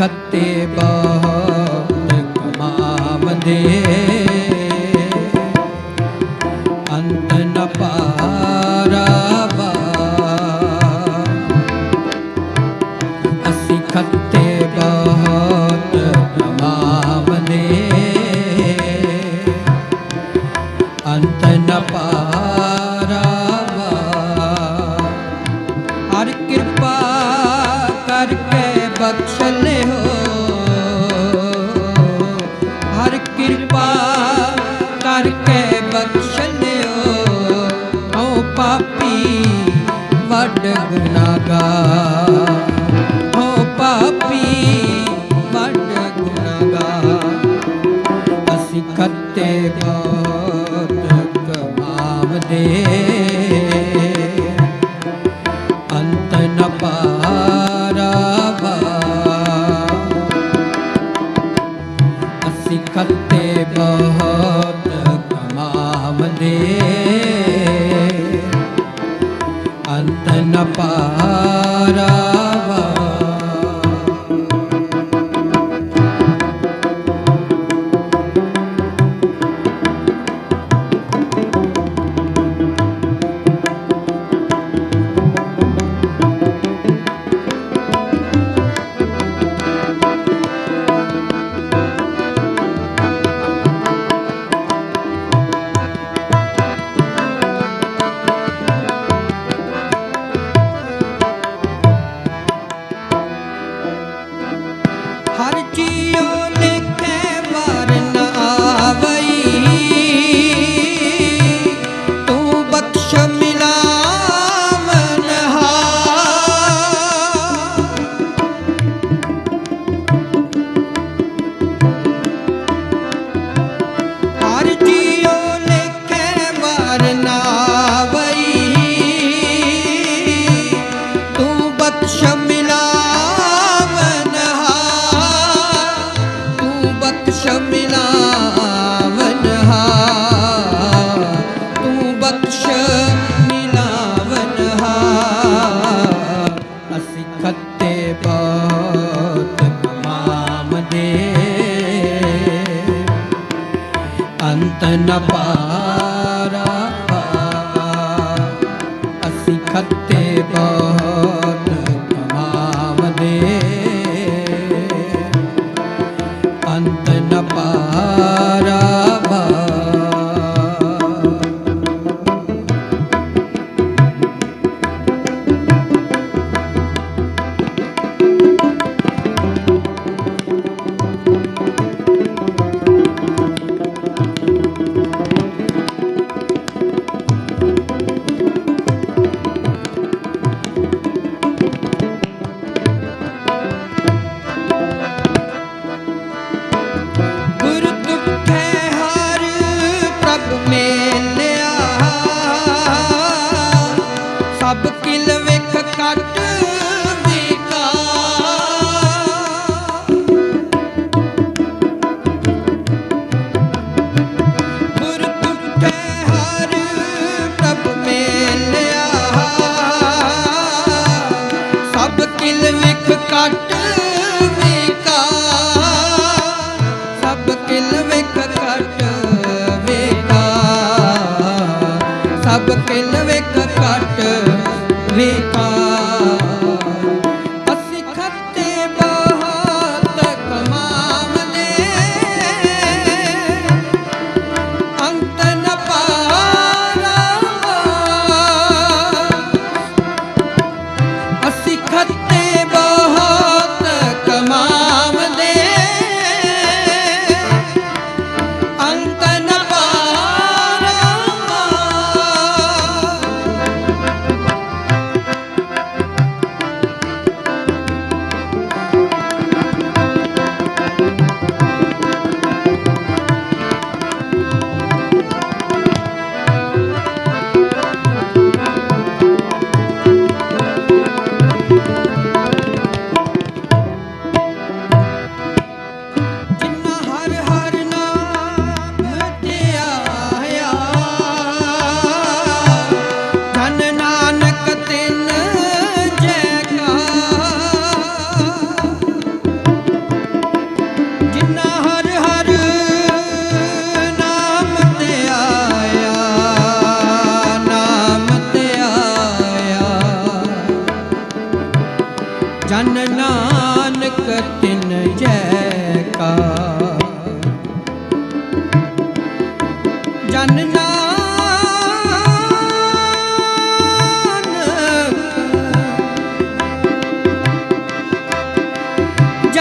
ਖੱਤੇ ਬਹੁਤ ਕਮਾਵਦੇ ਅੰਤ ਨ ਪਾਰਾਵਾ ਅਸੀਂ ਖੱਤੇ ਬਹੁਤ ਕਮਾਵਦੇ ਅੰਤ ਨ ਪਾਰਾਵਾ ਹਰ ਕਿਰਪਾ ਕਰਕੇ ਸਤ ਸ਼ਮਿਲਾ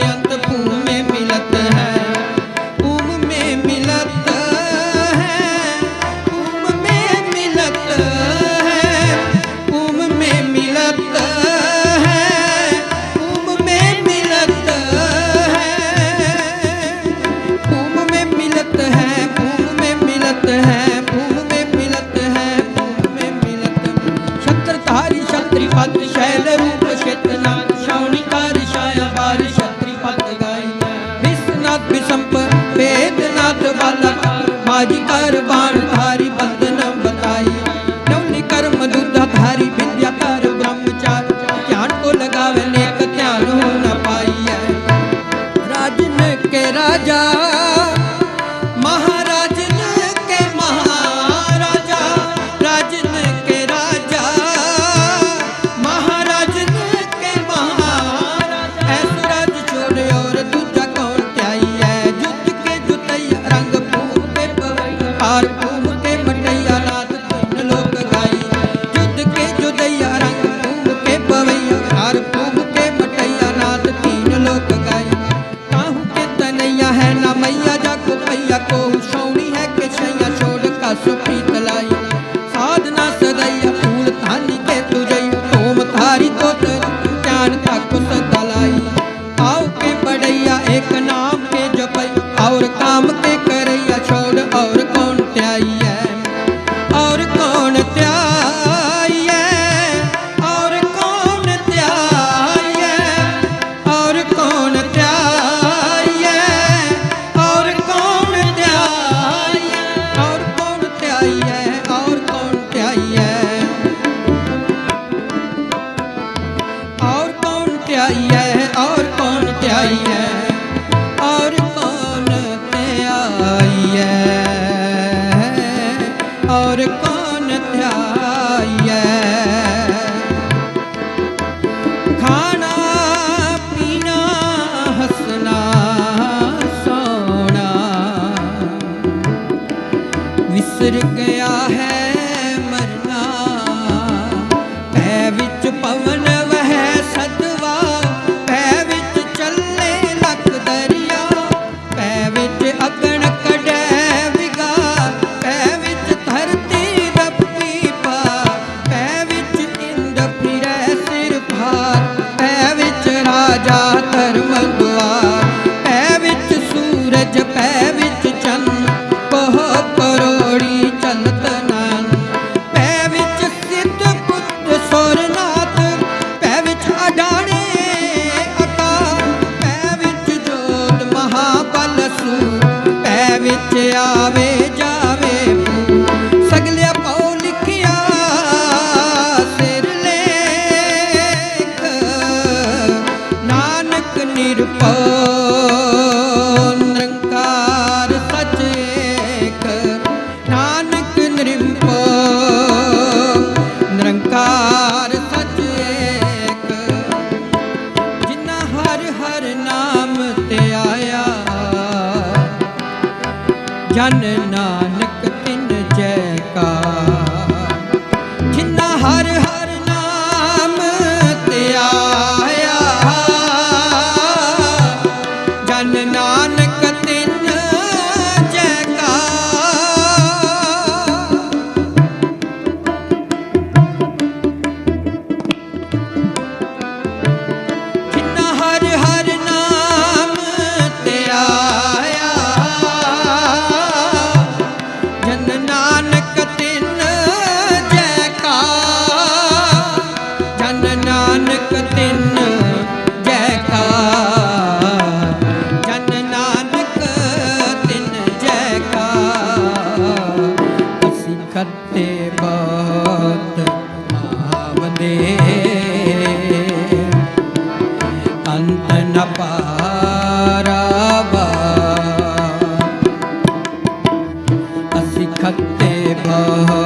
también. फिर गए ਅਸੀਂ ਖੱਤੇ